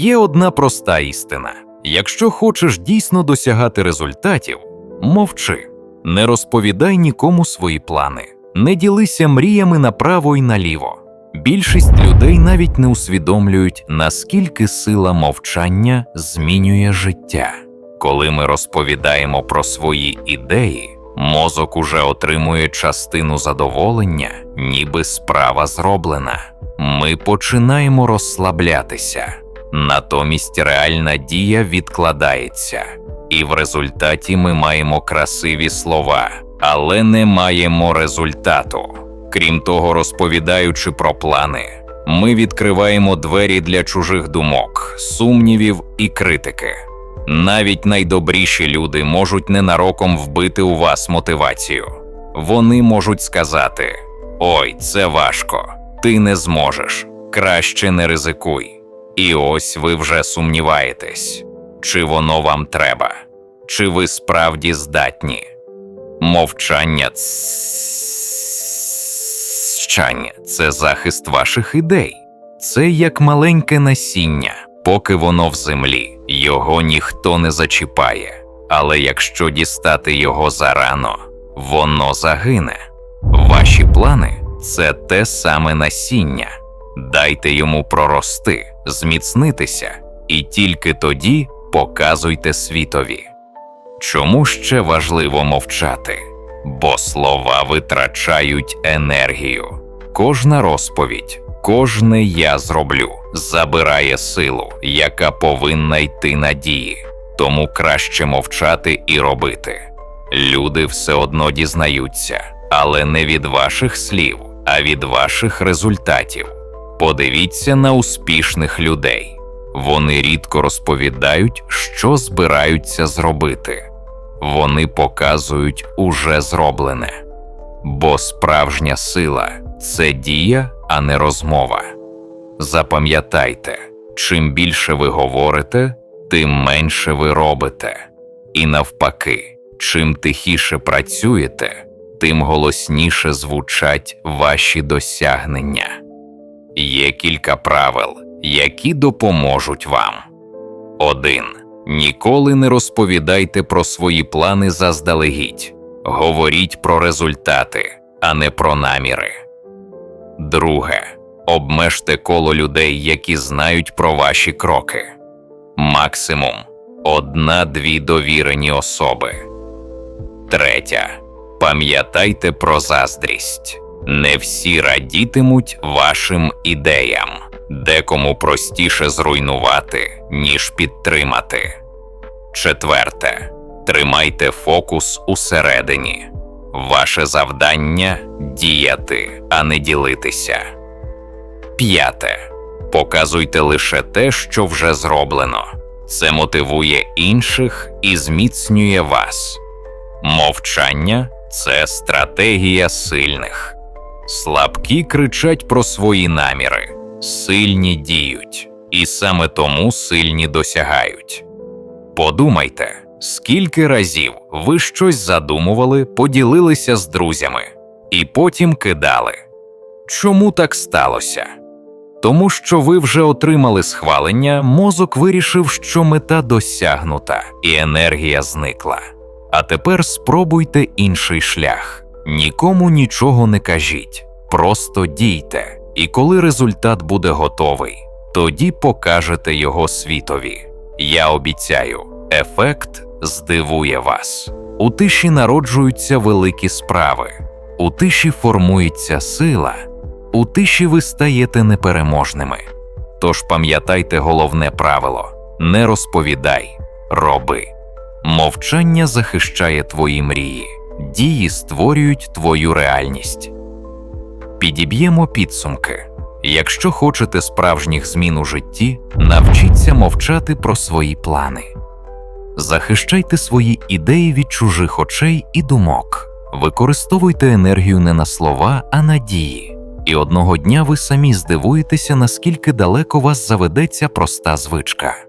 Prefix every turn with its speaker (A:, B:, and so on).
A: Є одна проста істина: якщо хочеш дійсно досягати результатів, мовчи, не розповідай нікому свої плани, не ділися мріями направо і наліво. Більшість людей навіть не усвідомлюють, наскільки сила мовчання змінює життя. Коли ми розповідаємо про свої ідеї, мозок уже отримує частину задоволення, ніби справа зроблена. Ми починаємо розслаблятися. Натомість реальна дія відкладається, і в результаті ми маємо красиві слова, але не маємо результату. Крім того, розповідаючи про плани, ми відкриваємо двері для чужих думок, сумнівів і критики. Навіть найдобріші люди можуть ненароком вбити у вас мотивацію. Вони можуть сказати: Ой, це важко, ти не зможеш, краще не ризикуй. І ось ви вже сумніваєтесь, чи воно вам треба, чи ви справді здатні. Мовчання цчання – це захист ваших ідей. Це як маленьке насіння, поки воно в землі, його ніхто не зачіпає. Але якщо дістати його зарано, воно загине. Ваші плани це те саме насіння. Дайте йому прорости, зміцнитися, і тільки тоді показуйте світові. Чому ще важливо мовчати? Бо слова витрачають енергію. Кожна розповідь, кожне я зроблю забирає силу, яка повинна йти надії. Тому краще мовчати і робити. Люди все одно дізнаються, але не від ваших слів, а від ваших результатів. Подивіться на успішних людей. Вони рідко розповідають, що збираються зробити. Вони показують уже зроблене. Бо справжня сила це дія, а не розмова. Запам'ятайте, чим більше ви говорите, тим менше ви робите. І навпаки, чим тихіше працюєте, тим голосніше звучать ваші досягнення. Є кілька правил, які допоможуть вам. 1. Ніколи не розповідайте про свої плани заздалегідь. Говоріть про результати, а не про наміри. Друге. Обмежте коло людей, які знають про ваші кроки. Максимум одна-дві довірені особи. Третя. Пам'ятайте про заздрість. Не всі радітимуть вашим ідеям, декому простіше зруйнувати, ніж підтримати. Четверте. Тримайте фокус усередині. Ваше завдання діяти, а не ділитися. П'яте. Показуйте лише те, що вже зроблено. Це мотивує інших і зміцнює вас. Мовчання це стратегія сильних. Слабкі кричать про свої наміри, сильні діють, і саме тому сильні досягають. Подумайте, скільки разів ви щось задумували, поділилися з друзями і потім кидали. Чому так сталося? Тому що ви вже отримали схвалення, мозок вирішив, що мета досягнута, і енергія зникла. А тепер спробуйте інший шлях. Нікому нічого не кажіть, просто дійте, і коли результат буде готовий, тоді покажете його світові. Я обіцяю, ефект здивує вас. У тиші народжуються великі справи, у тиші формується сила, у тиші ви стаєте непереможними. Тож пам'ятайте головне правило: не розповідай, роби. Мовчання захищає твої мрії, дії створюють твою реальність. Підіб'ємо підсумки. Якщо хочете справжніх змін у житті, навчіться мовчати про свої плани. Захищайте свої ідеї від чужих очей і думок. Використовуйте енергію не на слова, а на дії. І одного дня ви самі здивуєтеся, наскільки далеко вас заведеться проста звичка.